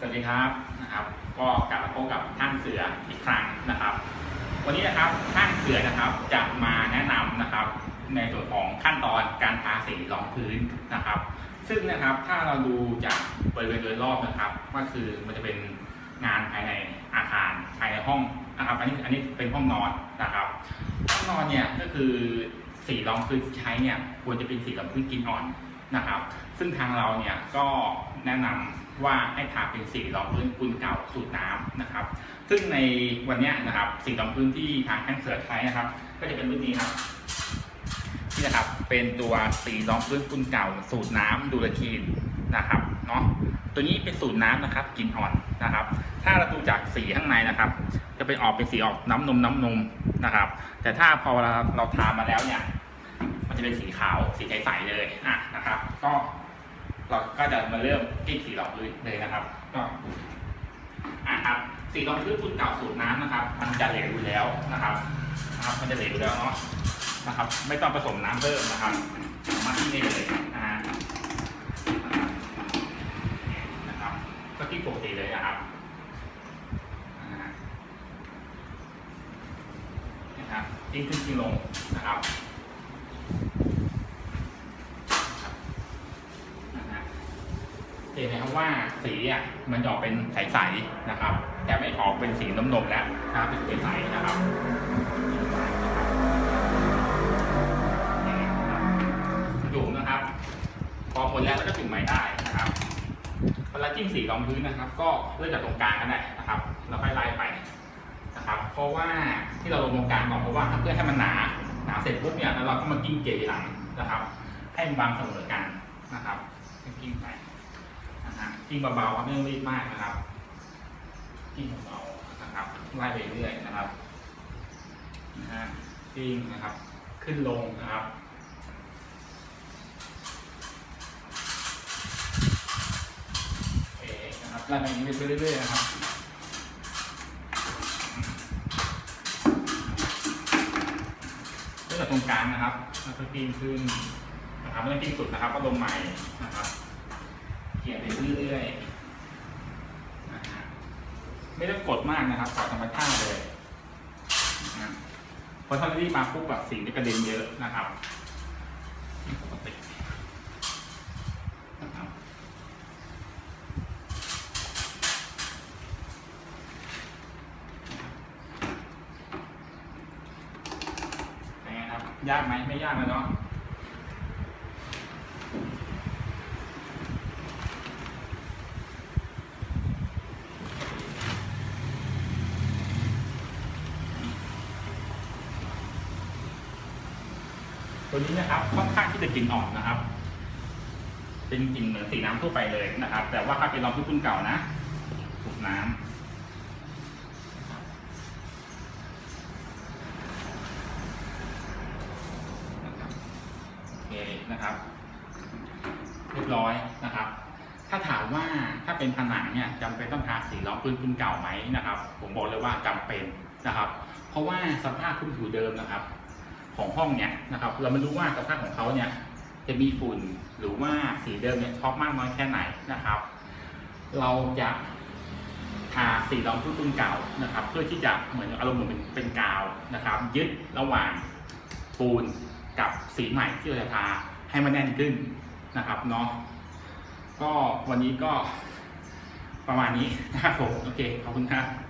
สวัสดีครับนะครับ ก็กลับมาพบกับท่านเสืออีกครั้งนะครับ วันนี้นะครับท่านเสือนะครับจะมาแนะนำนะครับ ในส่วนของขั้นตอนการทาสีรองพื้นนะครับ ซึ่งนะครับถ้าเราดูจากบริเวณโดยรอบนะครับ ก็คือมันจะเป็นงานภายในอาคารภายในห้องนะครับ อันนี้อันนี้เป็นห้องนอนนะครับห้องนอนเนี่ยก็คือสีรองพื้นที่ใช้เนี่ยควรจะเป็นสีรองพื้นกินอ่อน นะครับ ซึ่งทางเราเนี่ยก็แนะนำว่าให้ทาเป็นสีรองพื้นปูนเก่าสูตรน้ำนะครับ ซึ่งในวันนี้นะครับสีรองพื้นที่ทางแข้งเสือใช้นะครับ ก็จะเป็นรุ่นนี้ครับนี่นะครับเป็นตัวสีรองพื้นปูนเก่าสูตรน้ำดูลคีนนะครับเนาะตัวนี้เป็นสูตรน้ำนะครับกลิ่นอ่อนนะครับ ถ้าเราดูจากสีข้างในนะครับ จะเป็นออกเป็นสีออกน้ำนมน้ำนมนะครับ แต่ถ้าพอเราเราทามาแล้วเนี่ย มันจะเป็นสีขาวสีใสๆเลยอะนะครับ ก็เราก็จะมาเริ่มกิ้งสีรองพื้นเลยนะครับ ก็อะครับสีรองพื้นคุณเก่าสูตรน้ำนะครับ มันจะเหลวอยู่แล้วนะครับนะครับ มันจะเหลวอยู่แล้วเนาะนะครับ ไม่ต้องผสมน้ำเพิ่มนะครับ มาที่นี่เลยนะฮะนะครับ ก็ที่ปกติเลยนะครับนะครับกิ้งขึ้นกิ้งลงนะครับ นะฮะ เห็นไหมครับว่าสีอะมันจะออกเป็นใสๆนะครับ แต่ไม่ออกเป็นสีนมๆแล้วนะครับเป็นสๆนะครับนี่นะครับจุ่มนะครับ พอหมดแล้วก็จุ่มใหม่ได้นะครับเวลาจิ้มสีรองพื้นนะครับ ก็เริ่มจากตรงกลางกันได้นะครับแล้วค่อยไล่ไปนะครับ เพราะว่าที่เราลงตรงกลางก่อนเพราะว่าเพื่อให้มันหนาหนาเสร็จปุ๊บเนี่ยแล้วเราก็มากิ้งเกลี่ยหลังนะครับ ให้มันบางเสมอกันนะครับกิ้งไป กิ้งเบาๆครับไม่ต้องรีบมากนะครับกิ้งเบาๆนะครับไล่ไปเรื่อยนะครับนะฮะกิ้งนะครับ ขึ้นลงนะครับโอเคนะครับไล่ไปอย่างนี้ไปเรื่อยๆนะครับเริ่มจากตรงกลางนะครับแล้วก็กิ้งขึ้นนะครับไม่ต้องกิ้งสุดนะครับก็ลงใหม่นะครับ ขียไปเรื่อยๆนะฮะไม่ต้องกดมากนะครับปล่อยธรรมชาติเลยนะฮะเพราะถ้ารีบมาปุ๊บแบบสีจะกระเด็นเยอะนะครับปกตินะครับเป็นไงครับยากไหมไม่ยากเลยเนาะ ตัวนี้นะครับค่อนข้างที่จะกลิ่นอ่อนนะครับ เป็นกลิ่นเหมือนสีน้ำทั่วไปเลยนะครับ แต่ว่าถ้าเป็นรองพื้นคุณเก่านะถูกน้ำนะครับโอเคนะครับ เรียบร้อยนะครับ ถ้าถามว่าถ้าเป็นผนังเนี่ยจำเป็นต้องทาสีรองพื้นคุณเก่าไหมนะครับ ผมบอกเลยว่าจำเป็นนะครับ เพราะว่าสภาพพื้นผิวเดิมนะครับ ของห้องเนี่ยนะครับ เราไม่รู้ว่าสภาพของเขาเนี่ยจะมีฝุ่นหรือว่าสีเดิมเนี่ยท็อปมากน้อยแค่ไหนนะครับ เราจะทาสีรองพื้นปูนเก่านะครับ เพื่อที่จะเหมือนอารมณ์เหมือนเป็นกาวนะครับ ยึดระหว่างปูนกับสีใหม่ที่เราจะทาให้มันแน่นขึ้นนะครับเนาะก็วันนี้ก็ประมาณนี้นะครับผมโอเคขอบคุณครับ